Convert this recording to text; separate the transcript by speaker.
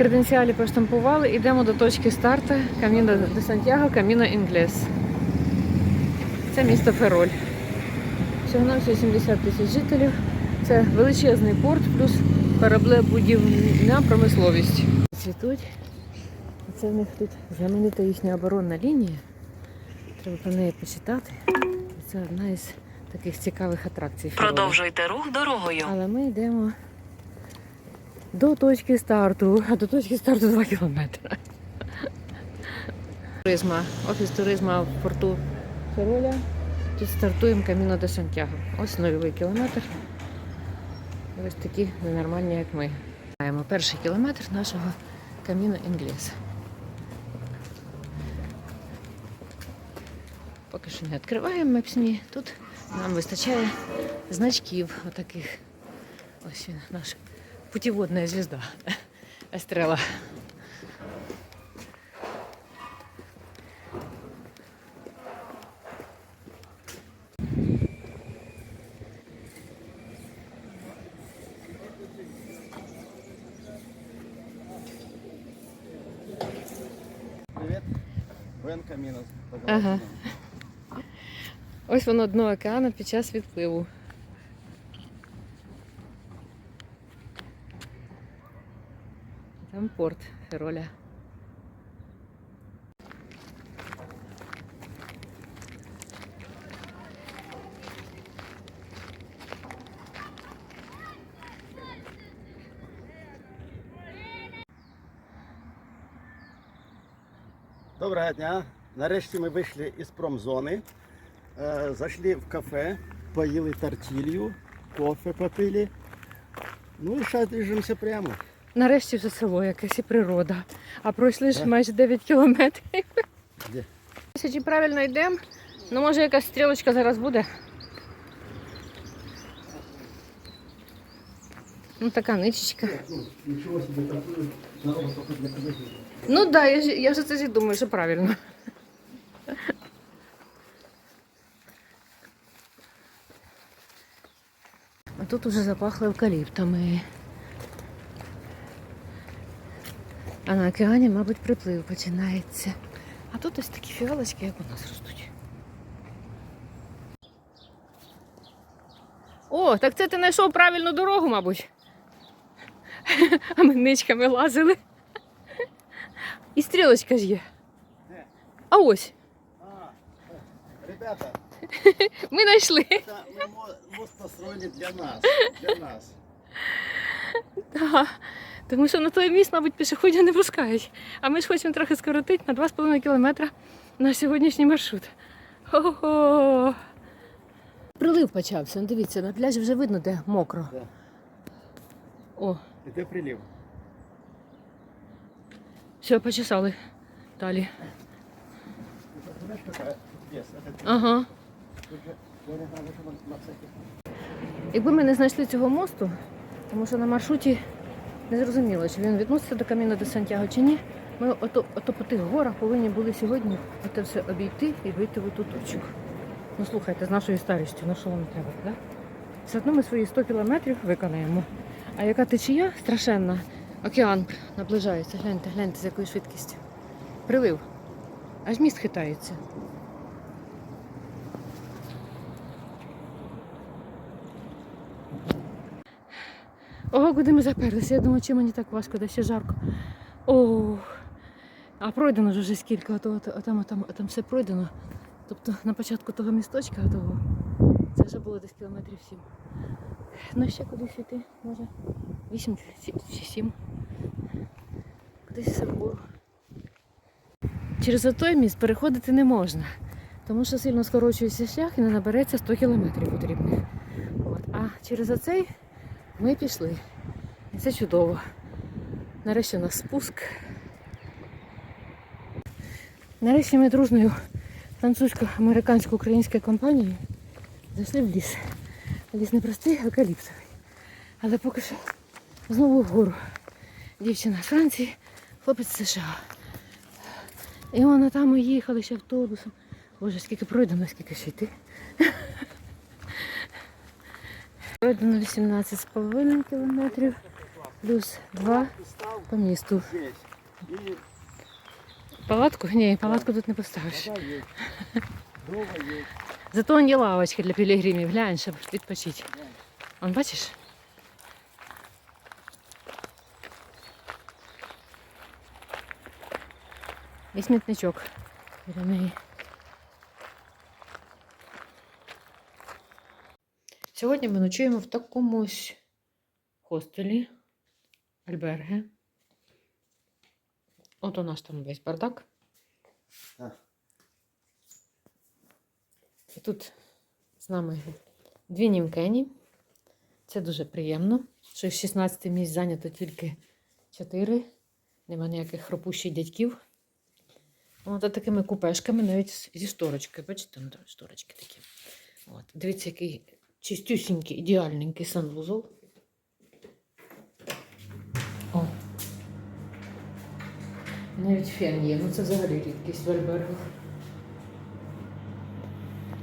Speaker 1: Креденціалі поштампували, йдемо до точки старту Каміно де Сантьяго, Каміно Інглес. Це місто Фероль. Всього на 70 тисяч жителів. Це величезний порт, плюс кораблебудівна промисловість. Цвітуть. Це в них тут знаменита їхня оборонна лінія. Треба про неї почитати. Це одна із таких цікавих атракцій.
Speaker 2: Продовжуйте рух дорогою.
Speaker 1: Але ми йдемо до точки старту, а до точки старту 2 кілометри. Туризма, офіс туризму в порту Фероля. Тут стартуємо Каміно до Сантьяго. Ось нульовий кілометр. Ось такі ненормальні, як ми. Маємо перший кілометр нашого Каміно Інглес. Поки що не відкриваємо мепсні. Тут нам вистачає значків отаких. Ось він, наш путіводна звізда. Естрела.
Speaker 3: Привет. Бен Камінос.
Speaker 1: Ага. Ось воно дно океану під час відпливу. Там порт Фероля.
Speaker 3: Доброго дня. Нарешті ми вийшли із промзони. Е, Зайшли в кафе, поїли тортилью, кофе попили. Ну і зараз движемося прямо.
Speaker 1: Нарешті вже село якесь і природа. А пройшли ж майже 9 кілометрів. Чи правильно йдемо? Ну може якась стрілочка зараз буде. Ну така ничечка.
Speaker 3: Нічого собі.
Speaker 1: Ну так, да, я, я ж це думаю, що правильно. А тут уже запахло евкаліптами. А на океані, мабуть, приплив починається. А тут ось такі фіалочки, як у нас ростуть. О, так це ти знайшов правильну дорогу, мабуть. А ми ничками лазили. І стрілочка ж є. А ось,
Speaker 3: ребята,
Speaker 1: ми знайшли.
Speaker 3: це ми мост построили для нас. Для нас.
Speaker 1: Да. Тому що на той міст, мабуть, пішоходів не пускають. А ми ж хочемо трохи скоротити на 2,5 кілометра наш сьогоднішній маршрут. Хо-хо. Прилив почався. Ну, Дивіться, на пляжі вже видно, де мокро.
Speaker 3: Да.
Speaker 1: О,
Speaker 3: Іде прилив.
Speaker 1: все, почесали. Далі.
Speaker 3: Ты знаешь, какая? Yes, это
Speaker 1: Ага.
Speaker 3: тут же говорят, надо, чтобы на всякий
Speaker 1: Якби ми не знайшли цього мосту, тому що на маршруті не зрозуміло, чи він відноситься до Каміна де Сантьяго чи ні. Ми ото, ото по тих горах повинні були сьогодні це все обійти і вийти в оту точку. Ну слухайте, з нашою старістю, на що вам треба, так? Все одно ми свої 100 кілометрів виконаємо. А яка течія страшенна, океан наближається. Гляньте, гляньте, з якою швидкістю. Прилив. Аж міст хитається. Ого, куди ми заперлися. Я думаю, чи мені так важко, де ще жарко. Ох. А пройдено ж вже скільки, ото, ото, отам, отам, отам все пройдено. Тобто на початку того місточка, того, це вже було десь кілометрів сім. Ну ще кудись йти, може. Вісім чи сім. Кудись вгору. Через той міст переходити не можна, тому що сильно скорочується шлях і не набереться 100 кілометрів потрібних. От. А через оцей ми пішли. І це чудово. Нарешті у нас спуск. Нарешті ми дружною французько-американсько-українською компанією зайшли в ліс. Ліс не простий, а евкаліптовий. Але поки що знову вгору. Дівчина з Франції, хлопець США. І вона там ми їхали ще автобусом. Боже, скільки пройдено, скільки ще йти. Пройдено 18,5 кілометрів. плюс 2
Speaker 3: Став
Speaker 1: по місту.
Speaker 3: здесь. І
Speaker 1: Палатку? Ні, палатку тут не поставиш.
Speaker 3: вода є. Дрова є.
Speaker 1: Зато он є лавочки для пілігримів, глянь, щоб відпочити. Он бачиш? І смітничок біля неї. Сьогодні ми ночуємо в такому ось хостелі, альберге. От у нас там весь бардак.
Speaker 3: Так.
Speaker 1: І тут з нами дві німкені. Це дуже приємно, що в 16 місць зайнято тільки 4. Нема ніяких хропущих дядьків. От такими купешками, навіть зі шторочкою. Бачите, там шторочки такі. От. Дивіться, який чистюсінький, ідеальненький санвузол. О. Навіть фен є. Ну це взагалі рідкість в альбергах.